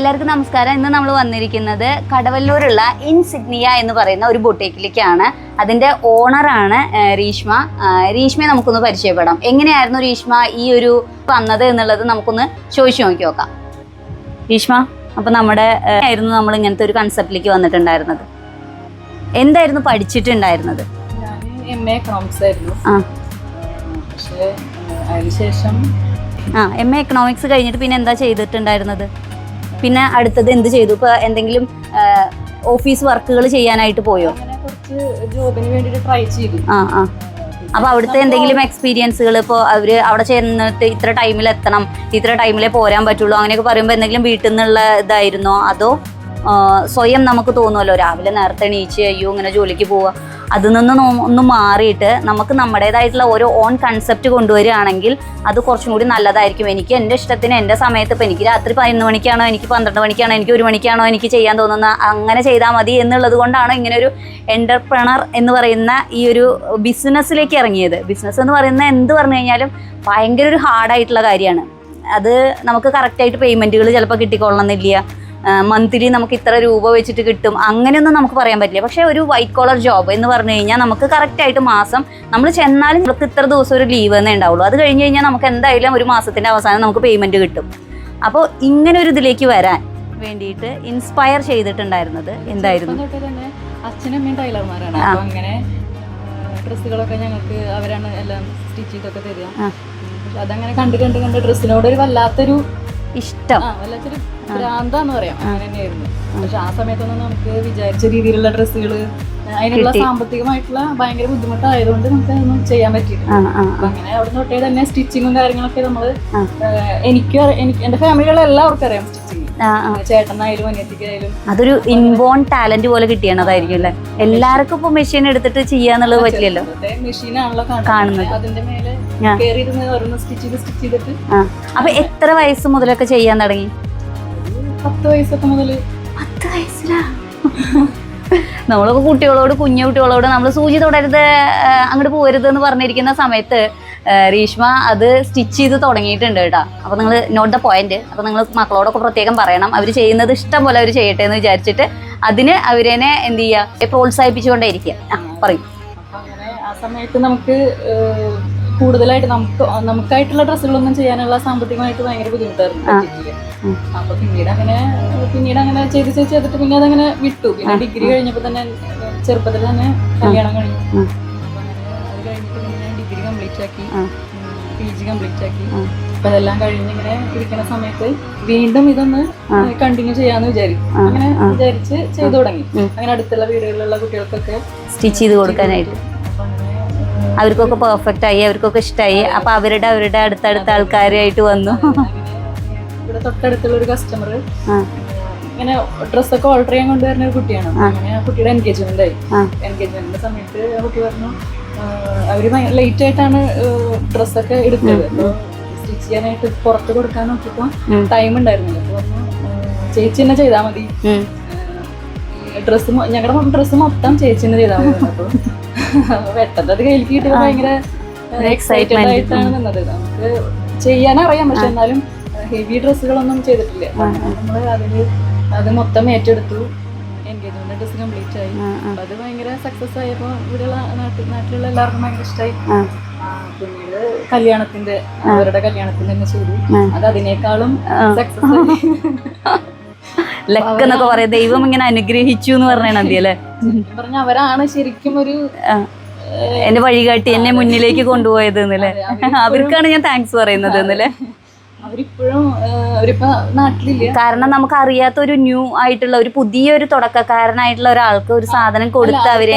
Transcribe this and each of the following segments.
എല്ലാവർക്കും നമസ്കാരം. ഇന്ന് നമ്മൾ വന്നിരിക്കുന്നത് കടവല്ലൂരുള്ള ഇൻസിഗ്നിയ എന്ന് പറയുന്ന ഒരു ബൊട്ടേക്കിലേക്കാണ്. അതിന്റെ ഓണറാണ് രീഷ്മ. രീഷ്മയെ നമുക്കൊന്ന് പരിചയപ്പെടാം. എങ്ങനെയായിരുന്നു രീഷ്മ ഈ ഒരു വന്നത് എന്നുള്ളത് നമുക്കൊന്ന് ചോദിച്ചു നോക്കി നോക്കാം. രീഷ്മ അപ്പൊ നമ്മുടെ ആയിരുന്നു നമ്മൾ ഇങ്ങനത്തെ ഒരു കൺസെപ്റ്റിലേക്ക് വന്നിട്ടുണ്ടായിരുന്നത്. എന്തായിരുന്നു പഠിച്ചിട്ടുണ്ടായിരുന്നത്? ഞാൻ എം എ എക്കണോമിക്സ് ആയിരുന്നു. ആ. പക്ഷേ അതിനുശേഷം ആ എം എ എക്കണോമിക്സ് കഴിഞ്ഞിട്ട് പിന്നെ എന്താ ചെയ്തിട്ടുണ്ടായിരുന്നത്? പിന്നെ അടുത്തത് എന്ത് ചെയ്തു? ഇപ്പൊ എന്തെങ്കിലും ഓഫീസ് വർക്കുകൾ ചെയ്യാനായിട്ട് പോയോ? കുറച്ച് ജോബിന് വേണ്ടിയിട്ട് ട്രൈ ചെയ്തു. ആ ആ. അപ്പൊ അവിടുത്തെ എന്തെങ്കിലും എക്സ്പീരിയൻസുകൾ ഇപ്പോൾ അവർ അവിടെ ചെന്നിട്ട് ഇത്ര ടൈമിൽ എത്തണം ഇത്ര ടൈമിലേ പോരാൻ പറ്റുള്ളൂ അങ്ങനെയൊക്കെ പറയുമ്പോൾ എന്തെങ്കിലും വീട്ടിൽ നിന്നുള്ള ഇതായിരുന്നോ? അതോ സ്വയം നമുക്ക് തോന്നുമല്ലോ രാവിലെ നേരത്തെ എണീച്ച് അയ്യോ ഇങ്ങനെ ജോലിക്ക് പോവുക. അതിൽ നിന്ന് ഒന്ന് മാറിയിട്ട് നമുക്ക് നമ്മുടേതായിട്ടുള്ള ഓരോ ഓൺ കൺസെപ്റ്റ് കൊണ്ടുവരികയാണെങ്കിൽ അത് കുറച്ചും കൂടി നല്ലതായിരിക്കും. എനിക്ക് എന്റെ ഇഷ്ടത്തിന് എന്റെ സമയത്ത് ഇപ്പോൾ എനിക്ക് രാത്രി പതിനൊന്ന് മണിക്കാണോ എനിക്ക് പന്ത്രണ്ട് മണിക്കാണോ എനിക്ക് ഒരു മണിക്കാണോ എനിക്ക് ചെയ്യാൻ തോന്നുന്ന അങ്ങനെ ചെയ്താൽ മതി എന്നുള്ളത് കൊണ്ടാണ് ഇങ്ങനെ ഒരു എന്റർപ്രണർ എന്ന് പറയുന്ന ഈ ഒരു ബിസിനസ്സിലേക്ക് ഇറങ്ങിയത്. ബിസിനസ് എന്ന് പറയുന്ന എന്ത് പറഞ്ഞു കഴിഞ്ഞാലും ഭയങ്കര ഒരു ഹാർഡായിട്ടുള്ള കാര്യമാണ്. അത് നമുക്ക് കറക്റ്റായിട്ട് പേയ്മെന്റുകൾ ചിലപ്പോൾ കിട്ടിക്കൊള്ളണമെന്നില്ല. മന്ത്ലി നമുക്ക് ഇത്ര രൂപ വെച്ചിട്ട് കിട്ടും. അങ്ങനെയൊന്നും നമുക്ക് പറയാൻ പറ്റില്ല. പക്ഷേ ഒരു വൈറ്റ് കോളർ ജോബ് എന്ന് പറഞ്ഞു കഴിഞ്ഞാൽ നമുക്ക് കറക്റ്റായിട്ട് മാസം നമ്മൾ ചെന്നാലും നമുക്ക് ഇത്ര ദിവസം ഒരു ലീവ് തന്നെ ഉണ്ടാവുള്ളൂ. അത് കഴിഞ്ഞ് കഴിഞ്ഞാൽ നമുക്ക് എന്തായാലും ഒരു മാസത്തിന്റെ അവസാനം നമുക്ക് പേയ്മെന്റ് കിട്ടും. അപ്പോൾ ഇങ്ങനെ ഒരു ഇതിലേക്ക് വരാൻ വേണ്ടിയിട്ട് ഇൻസ്പയർ ചെയ്തിട്ടുണ്ടായിരുന്നത് എന്തായിരുന്നു? ചെറുപ്പം തൊട്ടേ തന്നെ അച്ഛനും അമ്മയും ടൈലർമാരാണ് ആ. അങ്ങനെ ഡ്രസ്സുകളൊക്കെ ഞങ്ങൾക്ക് അവരാണ് എല്ലാം സ്റ്റിച്ച് ചെയ്തൊക്കെ തരിക. അതങ്ങനെ കണ്ട് കണ്ട് കണ്ട് ഡ്രസ്സിനോട് ഒരു വല്ലാത്തൊരു ഇഷ്ടം. ഭ്രാന്താന്ന് പറയാം. അങ്ങനെ തന്നെയായിരുന്നു പക്ഷെ ആ സമയത്തൊന്നും നമുക്ക് വിചാരിച്ച രീതിയിലുള്ള ഡ്രസ്സുകൾ അതിനുള്ള. സാമ്പത്തികമായിട്ടുള്ള ഭയങ്കര ബുദ്ധിമുട്ടായതുകൊണ്ട് നമുക്ക് അതൊന്നും ചെയ്യാൻ പറ്റിയില്ല. അങ്ങനെ അവിടെ തൊട്ടേ തന്നെ സ്റ്റിച്ചിങ്ങും കാര്യങ്ങളൊക്കെ നമ്മൾ എനിക്ക് എനിക്ക് എന്റെ എല്ലാവർക്കും അറിയാം സ്റ്റിച്ചിങ് ചേട്ടനായാലും അനിയത്തിക്കായാലും. അതൊരു ഇൻബോൺ ടാലന്റ് പോലെ കിട്ടിയണതായിരിക്കും അല്ലേ? എല്ലാവർക്കും ഇപ്പൊ മെഷീൻ എടുത്തിട്ട് ചെയ്യാന്നുള്ളത് പറ്റില്ലല്ലോ? മെഷീനാണല്ലോ കാണുന്നത്. അതിന്റെ മേലെ സ്റ്റിച്ച് ചെയ്ത് സ്റ്റിച്ച് ചെയ്തിട്ട്. അപ്പൊ എത്ര വയസ്സ് മുതലൊക്കെ ചെയ്യാൻ തുടങ്ങി? പത്ത് വയസ്സൊക്കെ മുതൽ പത്ത് വയസ്സിലാ? നമ്മളൊക്കെ കുട്ടികളോട് കുഞ്ഞു കുട്ടികളോട് നമ്മൾ സൂചി തുടരുത് അങ്ങോട്ട് പോരുത് എന്ന് പറഞ്ഞിരിക്കുന്ന സമയത്ത് രീഷ്മ അത് സ്റ്റിച്ച് ചെയ്ത് തുടങ്ങിയിട്ടുണ്ട് കേട്ടോ. അപ്പൊ നിങ്ങൾ നോട്ട് ദ പോയിന്റ് അപ്പൊ നിങ്ങൾ മക്കളോടൊക്കെ പ്രത്യേകം പറയണം. അവർ ചെയ്യുന്നത് ഇഷ്ടം പോലെ അവർ ചെയ്യട്ടെ എന്ന് വിചാരിച്ചിട്ട് അതിന് അവരെന്നെ എന്ത് ചെയ്യുക പ്രോത്സാഹിപ്പിച്ചുകൊണ്ടേയിരിക്കുക. ആ പറയും. ആ സമയത്ത് നമുക്ക് കൂടുതലായിട്ട് നമുക്ക് നമുക്കായിട്ടുള്ള ഡ്രസ്സുകളൊന്നും ചെയ്യാനുള്ള സാമ്പത്തികമായിട്ട് ഭയങ്കര ബുദ്ധിമുട്ടായിരുന്നു. അപ്പൊ പിന്നീട് അങ്ങനെ പിന്നീട് അങ്ങനെ ചെയ്ത് ചെയ്ത് ചെയ്തിട്ട് പിന്നെ അതങ്ങനെ വിട്ടു. പിന്നെ ഡിഗ്രി കഴിഞ്ഞപ്പോൾ തന്നെ ചെറുപ്പത്തിൽ തന്നെ കല്യാണം കഴിഞ്ഞു. കംപ്ലീറ്റ് ആക്കി. പി ജി കംപ്ലീറ്റ് ആക്കി. അപ്പൊ അതെല്ലാം കഴിഞ്ഞ് ഇങ്ങനെ ഇരിക്കുന്ന സമയത്ത് വീണ്ടും ഇതൊന്ന് കണ്ടിന്യൂ ചെയ്യാന്ന് വിചാരിച്ചു അങ്ങനെ വിചാരിച്ച് ചെയ്തു തുടങ്ങി. അങ്ങനെ അടുത്തുള്ള വീടുകളിലുള്ള കുട്ടികൾക്കൊക്കെ സ്റ്റിച്ച് ചെയ്ത് കൊടുക്കാനായിട്ട്. അവർക്കൊക്കെ പെർഫെക്റ്റ് ആയി അവർക്കൊക്കെ ഇഷ്ടമായി അപ്പൊ അവരുടെ അവരുടെ അടുത്തടുത്ത ആൾക്കാരായിട്ട് വന്നു. ഇവിടെ തൊട്ടടുത്തുള്ള ഒരു കസ്റ്റമർ ഇങ്ങനെ ഡ്രസ്സൊക്കെ ഓർഡർ ചെയ്യാൻ കൊണ്ടുവരുന്ന ഒരു കുട്ടിയാണ്. അങ്ങനെ ആ കുട്ടിയുടെ എൻഗേജ്മെന്റ് ആയി. എൻഗേജ്മെന്റിന്റെ സമയത്ത് ആ കുട്ടി പറഞ്ഞു ആ, അവർ ലേറ്റ് ആയിട്ടാണ് ഡ്രസ്സൊക്കെ എടുത്തത്. സ്റ്റിച്ച് ചെയ്യാനായിട്ട് പുറത്ത് കൊടുക്കാൻ നോക്കിയപ്പോ ടൈം ഉണ്ടായിരുന്നില്ല. അപ്പൊ ചേച്ചി തന്നെ ചെയ്താൽ മതി. ഡ്രസ് ഡ്രസ്സ് ഞങ്ങളുടെ ഡ്രസ്സ് മൊത്തം ചേച്ചി തന്നെ ചെയ്താൽ മതി. അപ്പൊ പെട്ടെന്ന് അത് കയ്യിൽ കിട്ടിയത് ഭയങ്കര എക്സൈറ്റഡ്. ആയിട്ടാണ് നിന്നത്. നമുക്ക് ചെയ്യാനറിയാം പക്ഷെ എന്നാലും ഹെവി ഡ്രസ്സുകളൊന്നും ചെയ്തിട്ടില്ല. നമ്മൾ അതിൽ അത് മൊത്തം ഏറ്റെടുത്തു. എൻഗേജ്മെന്റ് ഡ്രസ്സ് കംപ്ലീറ്റ് ആയി. അത് ഭയങ്കര സക്സസ് ആയപ്പോൾ ഇവിടെയുള്ള നാട്ടിൽ നാട്ടിലുള്ള എല്ലാവർക്കും ഭയങ്കര ഇഷ്ടമായി പിന്നീട് കല്യാണത്തിന്റെ അവരുടെ കല്യാണത്തിന്റെ തന്നെ ചെയ്തു അത് അതിനേക്കാളും സക്സസ് ആയി. ലക്ക് എന്നൊക്കെ പറയാം. ദൈവം ഇങ്ങനെ അനുഗ്രഹിച്ചു എന്ന് പറഞ്ഞാൽ മതി അല്ലേ? പറഞ്ഞ അവരാണ് ശരിക്കും ഒരു. എന്റെ വഴികാട്ടി എന്നെ മുന്നിലേക്ക് കൊണ്ടുപോയത് എന്നല്ലേ? അവർക്കാണ് ഞാൻ താങ്ക്സ് പറയുന്നത് എന്നല്ലേ? അവരിപ്പോഴും കാരണം നമുക്ക് അറിയാത്ത ഒരു ന്യൂ ആയിട്ടുള്ള ഒരു പുതിയൊരു തുടക്കക്കാരനായിട്ടുള്ള ഒരാൾക്ക് ഒരു സാധനം കൊടുത്ത് അവരെ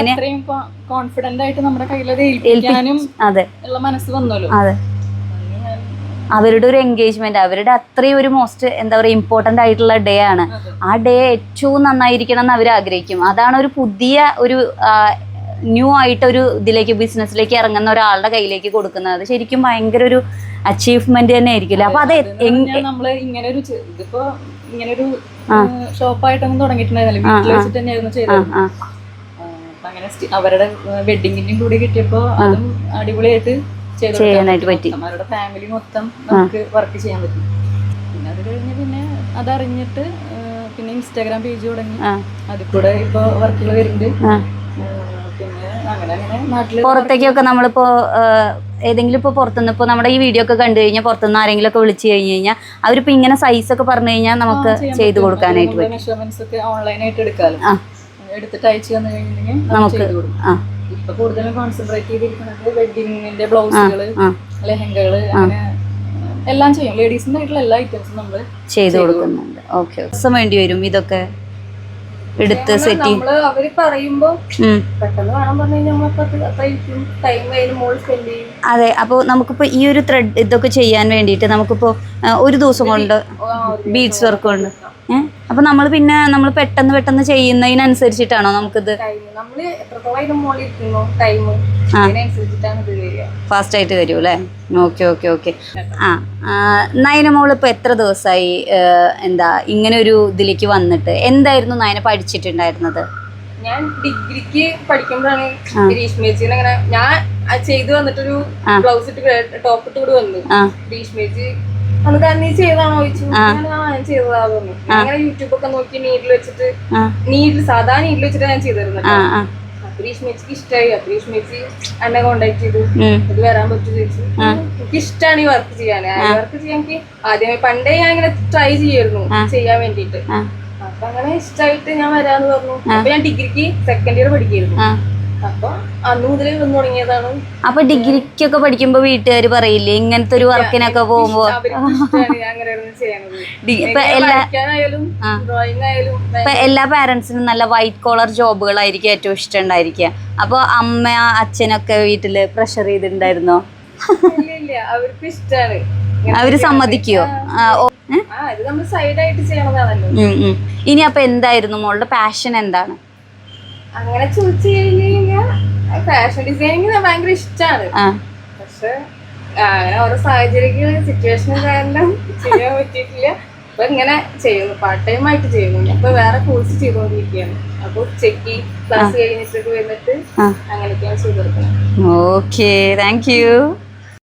കോൺഫിഡന്റ് ആയിട്ട് നമ്മുടെ ഏൽപ്പിക്കാനും അതെ. ഉള്ള മനസ്സ് വന്നല്ലോ. അതെ. അവരുടെ ഒരു എൻഗേജ്മെന്റ് അവരുടെ അത്രയും ഒരു മോസ്റ്റ് എന്താ പറയുക ഇമ്പോർട്ടന്റ് ആയിട്ടുള്ള ഡേ ആണ്. ആ ഡേ ഏറ്റവും നന്നായിരിക്കണം എന്ന് അവർ ആഗ്രഹിക്കും. അതാണ് ഒരു പുതിയ ഒരു ന്യൂ ആയിട്ട് ഒരു ഇതിലേക്ക് ബിസിനസ്സിലേക്ക് ഇറങ്ങുന്ന ഒരാളുടെ കയ്യിലേക്ക് കൊടുക്കുന്നത്. ശരിക്കും ഭയങ്കര ഒരു അച്ചീവ്മെന്റ് തന്നെ ആയിരിക്കില്ല? അപ്പൊ അത് നമ്മൾ ഇങ്ങനെ ഒരു ഇതിപ്പോ ഇങ്ങനെ ഒരു. ഷോപ്പായിട്ടൊന്നും തുടങ്ങിയിട്ടുണ്ടായിരുന്നില്ല. അങ്ങനെ അവരുടെ വെഡിങ്ങിന്റെയും കൂടി കിട്ടിയപ്പോ അതും അടിപൊളിയായിട്ട് ചെയ്യാനായിട്ട് പറ്റി. അവരുടെ ഫാമിലി മൊത്തം നമുക്ക് വർക്ക് ചെയ്യാൻ പറ്റി. പിന്നെ അത് കഴിഞ്ഞ് പിന്നെ അതറിഞ്ഞിട്ട് പിന്നെ ഇൻസ്റ്റാഗ്രാം പേജ് തുടങ്ങി. അതിൽ കൂടെ ഇപ്പൊ വർക്കുകൾ വരുന്നുണ്ട് ആ ആ, പിന്നെ അങ്ങനെ അങ്ങനെ നാട്ടിൽ പുറത്തേക്കൊക്കെ നമ്മളിപ്പോ ഏതെങ്കിലും ഇപ്പോൾ പുറത്തുനിന്ന് ഇപ്പോൾ നമ്മുടെ ഈ വീഡിയോ ഒക്കെ കണ്ടു കഴിഞ്ഞാൽ പുറത്തുനിന്ന് ആരെങ്കിലും ഒക്കെ വിളിച്ചു കഴിഞ്ഞ് കഴിഞ്ഞാൽ അവരിപ്പോ ഇങ്ങനെ സൈസ് ഒക്കെ പറഞ്ഞു കഴിഞ്ഞാൽ നമുക്ക് ചെയ്ത് കൊടുക്കാനായിട്ട് പറ്റും. ഓൺലൈനായിട്ട് എടുക്കാലോ? ആ. എടുത്തിട്ട് അയച്ചു തന്നു കഴിഞ്ഞിട്ടുണ്ടെങ്കിൽ നമുക്ക് ഇപ്പൊ കൂടുതലും കോൺസെൻട്രേറ്റ് ചെയ്തിരിക്കുന്നത് വെഡിങ്ങിന്റെ ബ്ലൗസുകൾ ആ ലെഹങ്കകൾ അങ്ങനെ എല്ലാം ചെയ്യും. ലേഡീസിന്റെ ആയിട്ടുള്ള എല്ലാ ഐറ്റംസും നമ്മൾ ചെയ്തു കൊടുക്കുന്നുണ്ട്. ഓക്കെ ദിവസം വേണ്ടി വരും ഇതൊക്കെ. എടുത്ത് സെറ്റ് അവർ പറയുമ്പോ പെട്ടെന്ന് പറഞ്ഞു അതെ അപ്പോൾ നമുക്കിപ്പോൾ ഈ ഒരു ത്രെഡ് ഇതൊക്കെ ചെയ്യാൻ വേണ്ടിയിട്ട് നമുക്കിപ്പോൾ ഒരു ദിവസം കൊണ്ട് ബീഡ്സ് വർക്ക് കൊണ്ട്. ഏഹ് അപ്പോൾ നമ്മൾ പിന്നെ നമ്മൾ പെട്ടെന്ന് പെട്ടെന്ന് ചെയ്യുന്നതിനനുസരിച്ചിട്ടാണോ നമുക്കിത്? ഫാസ്റ്റ് ആയിട്ട് വരൂ അല്ലേ? ഓക്കെ ഓക്കെ ഓക്കെ ആ നയന മോളിപ്പോ എത്ര ദിവസമായി എന്താ ഇങ്ങനെ ഒരു ഇതിലേക്ക് വന്നിട്ട്? എന്തായിരുന്നു നയന പഠിച്ചിട്ടുണ്ടായിരുന്നത്? ഞാൻ ഡിഗ്രിക്ക് പഠിക്കുമ്പോഴാണ് ഗ്രീഷ്മേച്ചിനെ അങ്ങനെ ഞാൻ ചെയ്തു വന്നിട്ടൊരു ബ്ലൗസ് ഇട്ട് ടോപ്പ് ഇട്ട് കൂടി വന്നു. ആ. ഗ്രീഷ്മേച്ചി നീ ചെയ്താണോ ചോദിച്ചു. ഞാൻ ആ ഞാൻ ചെയ്തതാ പറഞ്ഞു. ഞാൻ അങ്ങനെ യൂട്യൂബ് ഒക്കെ നോക്കി നീഡിൽ വെച്ചിട്ട് നീഡിൽ സാധാ നീഡിൽ വെച്ചിട്ട് ഞാൻ ചെയ്തിരുന്നത് ആ ഗ്രീഷ്മേച്ചിക്ക് ഇഷ്ടമായി എന്നെ കോണ്ടാക്ട് ചെയ്തു. ഇത് വരാൻ പറ്റുമോ ചോദിച്ചു എനിക്ക് ഇഷ്ടമാണ് ഈ വർക്ക് ചെയ്യാൻ വർക്ക് ചെയ്യാൻ എനിക്ക് ആദ്യമേ പണ്ടേ ഞാൻ ഇങ്ങനെ ട്രൈ ചെയ്യായിരുന്നു ചെയ്യാൻ വേണ്ടിയിട്ട്. ആ. അപ്പൊ അങ്ങനെ ഇഷ്ടമായിട്ട് ഞാൻ വരാന്ന് പറഞ്ഞു. അപ്പൊ ഞാൻ ഡിഗ്രിക്ക് സെക്കൻഡ് ഇയർ പഠിക്കായിരുന്നു. അപ്പൊ ഡിഗ്രിക്കൊക്കെ പഠിക്കുമ്പോ വീട്ടുകാർ പറയില്ലേ ഇങ്ങനത്തെ ഒരു വർക്കിനൊക്കെ പോകുമ്പോ? ഇപ്പൊ എല്ലാ പാരന്റ്സിനും നല്ല വൈറ്റ് കോളർ ജോബുകളായിരിക്കും ഏറ്റവും ഇഷ്ടം ഉണ്ടായിരിക്കുക. അപ്പൊ അമ്മ അച്ഛനൊക്കെ വീട്ടിൽ പ്രഷർ ചെയ്തിട്ടുണ്ടായിരുന്നോ? അവർക്ക് ഇഷ്ടമാണ് അവർ സമ്മതിക്കോ. ഇനി അപ്പൊ എന്തായിരുന്നു മോളുടെ പാഷൻ എന്താണ്? അങ്ങനെ ചോദിച്ചു കഴിഞ്ഞു കഴിഞ്ഞാൽ ഫാഷൻ ഡിസൈനിങ് ഭയങ്കര ഇഷ്ടമാണ് പക്ഷെ അങ്ങനെ ഓരോ സാഹചര്യങ്ങൾ സിറ്റുവേഷൻ കാരണം ചെയ്യാൻ പറ്റിയിട്ടില്ല. അപ്പൊ ഇങ്ങനെ ചെയ്യുന്നു. പാർട്ട് ടൈം ആയിട്ട് ചെയ്യുന്നു. ഇപ്പൊ വേറെ കോഴ്സ് ചെയ്തുകൊണ്ടിരിക്കുകയാണ് അപ്പൊ ഉച്ചയ്ക്ക് ക്ലാസ് കഴിഞ്ഞിട്ടൊക്കെ വന്നിട്ട്. അങ്ങനെയൊക്കെയാണ് ചെയ്തു കൊടുക്കുന്നത് ഓക്കെ താങ്ക് യു